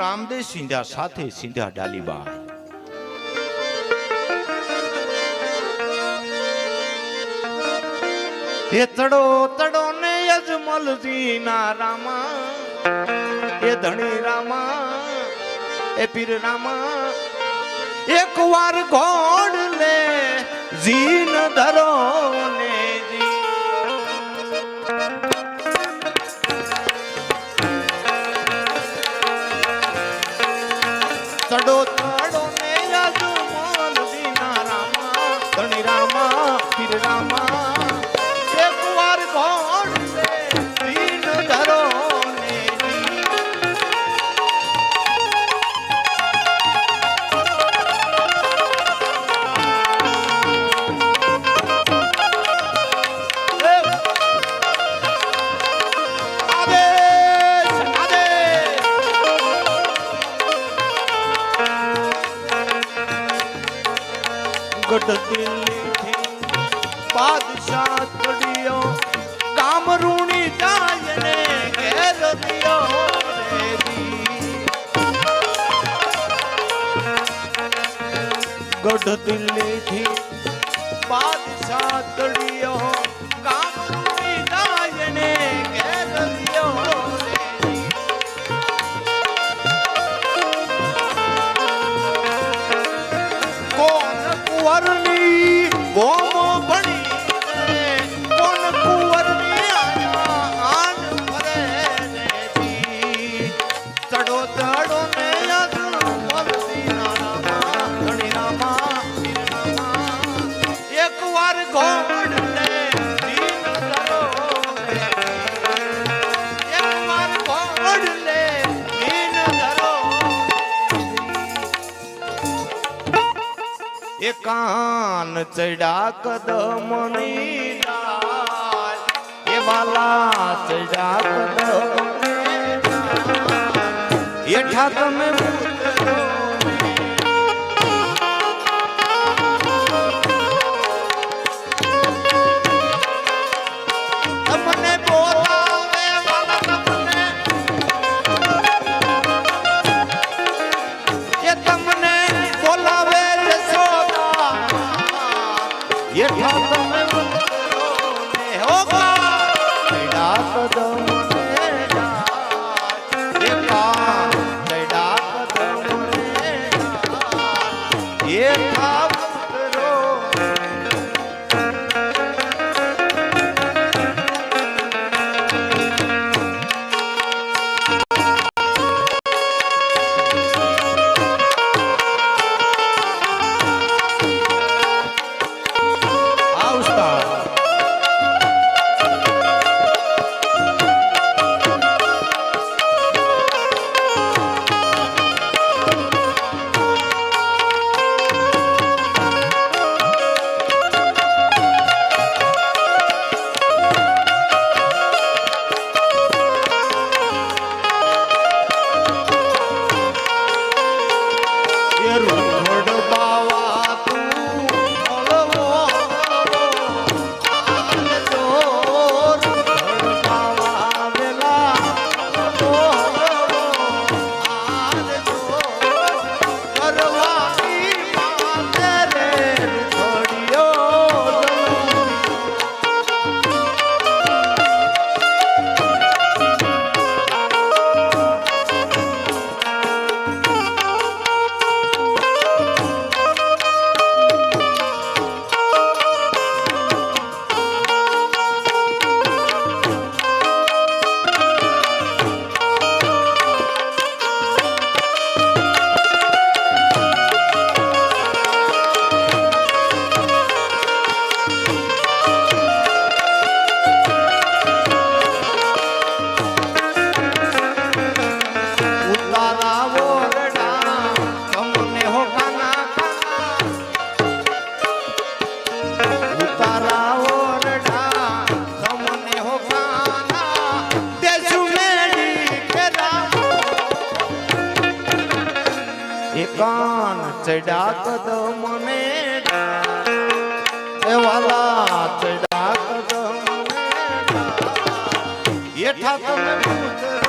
રામદેવ સિંધા સાથે સિંધા ડાલીબાઈ એ તડો તડો ને અજમલજી ના રામા, એ ધણી રામા, એ પીર રામા એકવાર ગોળ લે જીન ધરો ને મોઢ દિલ્હીથી બાદશાહ તળિયો કાનૂની દાયને કેદ દિયો કોણ કુંવરની ગોમો પણ કાન ચડા કદમની એ વાલા ચડા કદમ એઠા તમે હેઠા તમે ઉતરો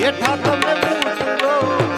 હેઠા તમે પૂછો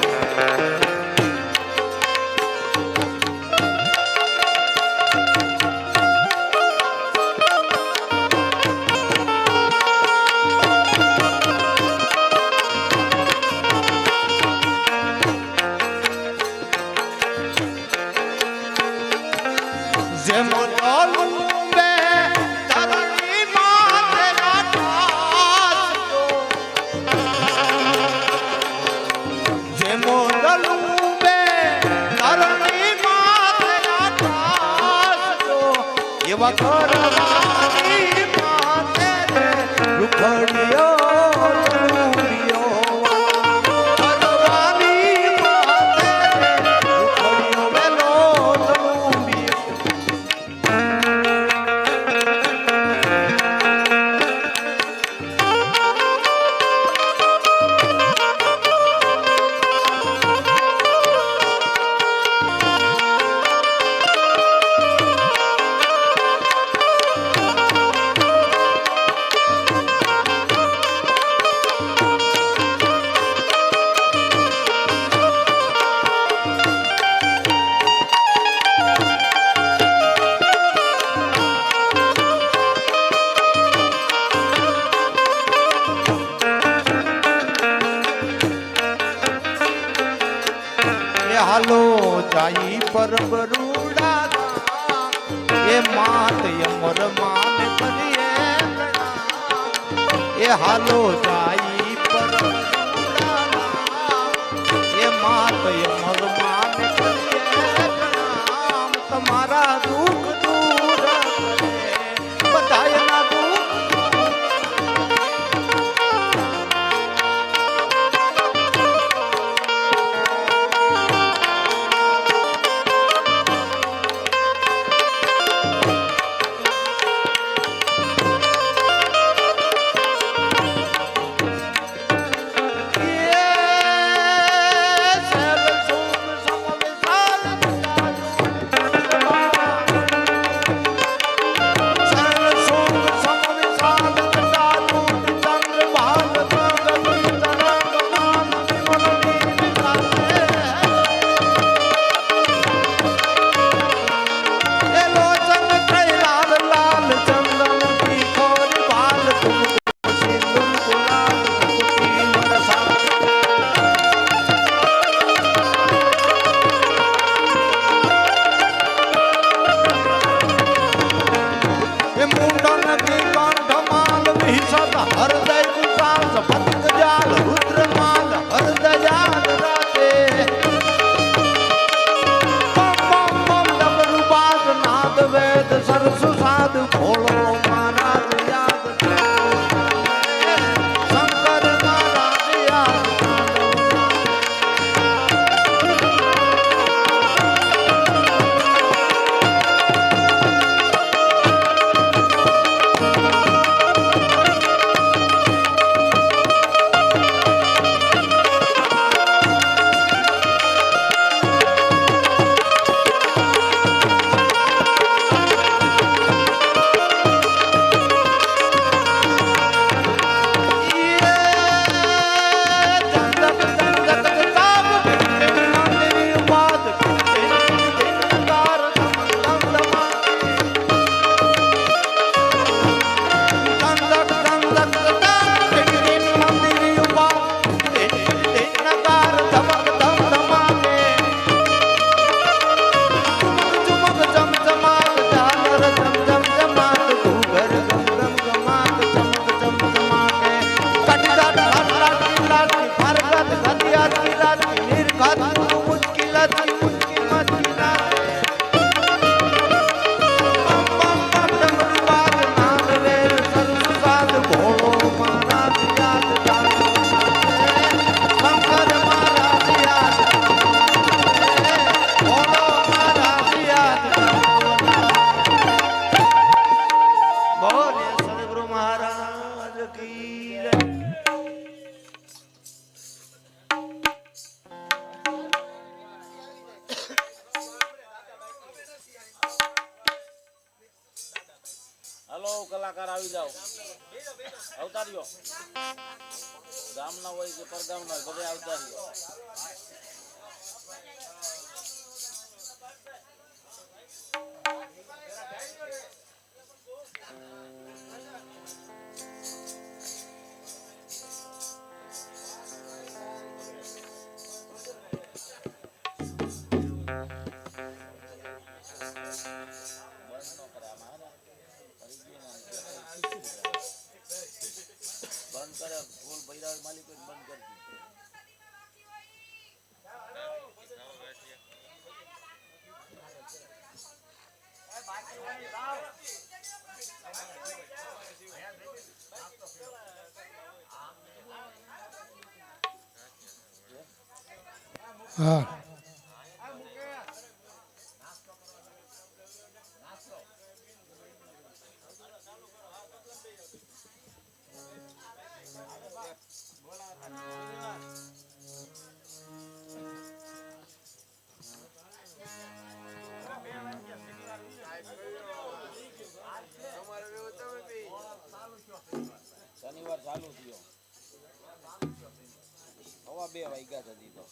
કી હલો કલાકાર આવી જાઓ. અવતાર્યો ગામના હોય કે પરગામના હોય બધે અવતાર્યો હા. શનિવાર ચાલુ થયો. હવા બે વાગ્યા સુધી તો.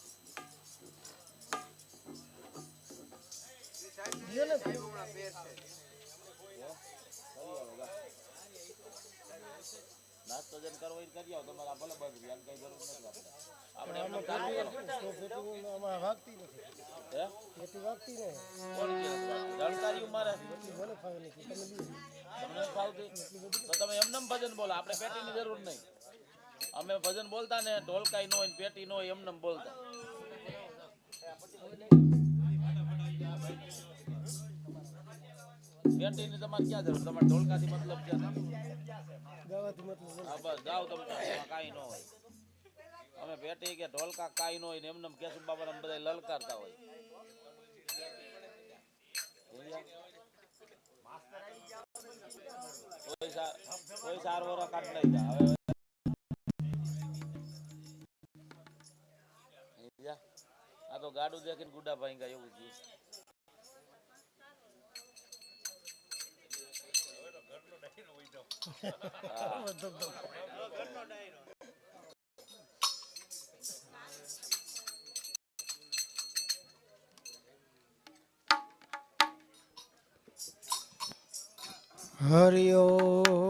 નાસ્તો જેને કરવો કરી આવો તમારે ભલે બંધ રહે, કઈ જરૂર નથી આપણે આપણે વાગતી નથી એટલી વાગતી ને કોણ કહે જાણકારી મારે મને ફાવે નથી તમને ફાવતી તો તમે એમનેમ ભજન બોલો આપણે પેટીની જરૂર નહીં અમે ભજન બોલતા ને ઢોલકાઈ નો હોય પેટી નો હોય એમનેમ બોલતા પેટીની તમારે ક્યાં જરૂર તમારે ઢોલકાથી મતલબ છે ગાવાથી મતલબ હા બસ ગાવ તમને કાંઈ ન હોય. અમે બેટરી કે ઢોલકા કાંઈ ન હોય ને એમને કેશું બાબા બધા લલકારતા હોય. કોઈ સાર કોઈ સારવારો કાઢ નહીં જા. હવે આ તો ગાડું દેખીને ગુડા ભાઈ ગયા એવું થયું. હરિયો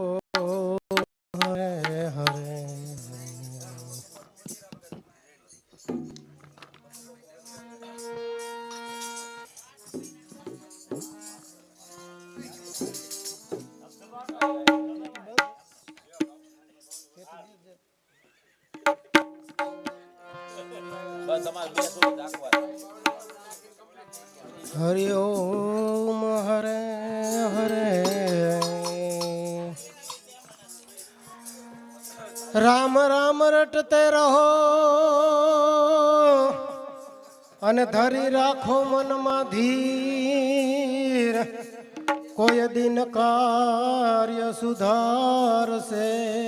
બસ ઓમ, હરે હરે. રામ રામ રટતે રહો. અને ધરી રાખો મનમાં ધીર. કોઈ દિન કાર્ય સુધારશે.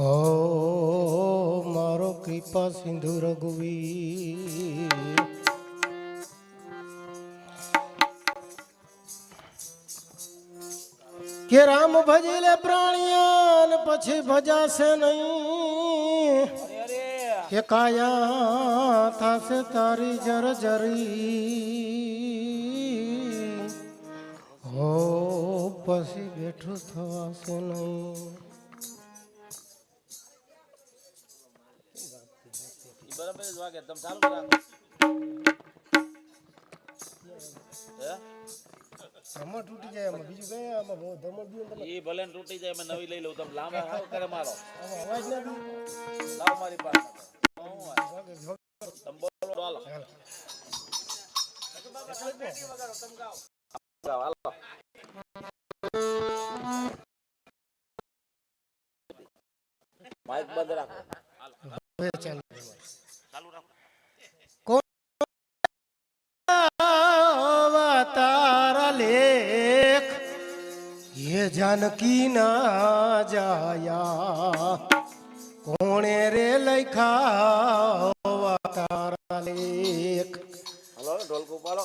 ઓ કૃપા સિંધુ રઘુવી કે રામ ભજી લે પ્રાણિયા પછી ભજાશે નહીં. કે કાયા થશે તારી જરજરી. હો, પછી બેઠું થવાશે નહીં. બરાબર જ વાગે. તમે ચાલુ રાખો હે? તૂટી જાય આમાં. બીજું કઈ આમાં બહુ ધમણ બી તમે ઈ ભલે તૂટી જાય મેં નવી લઈ લઉં. તમે લાંબા હાવ કરે મારો. અવાજ ના લાવ મારી પાસે. હું હોય? વાગે જ વાગે. તમે બોલો હાલો. હાલો. માઇક બંધ રાખો. ચાલુ. હે જાનકી ના જાયા. કોણે રે લખા તારા લેખ? હલો ઢોલ કુપાલો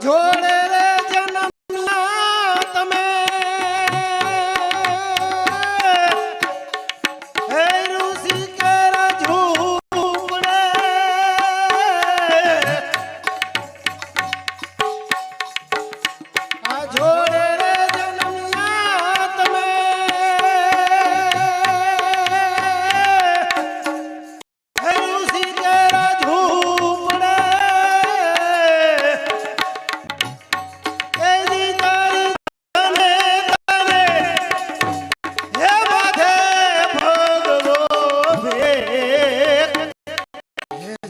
જોડે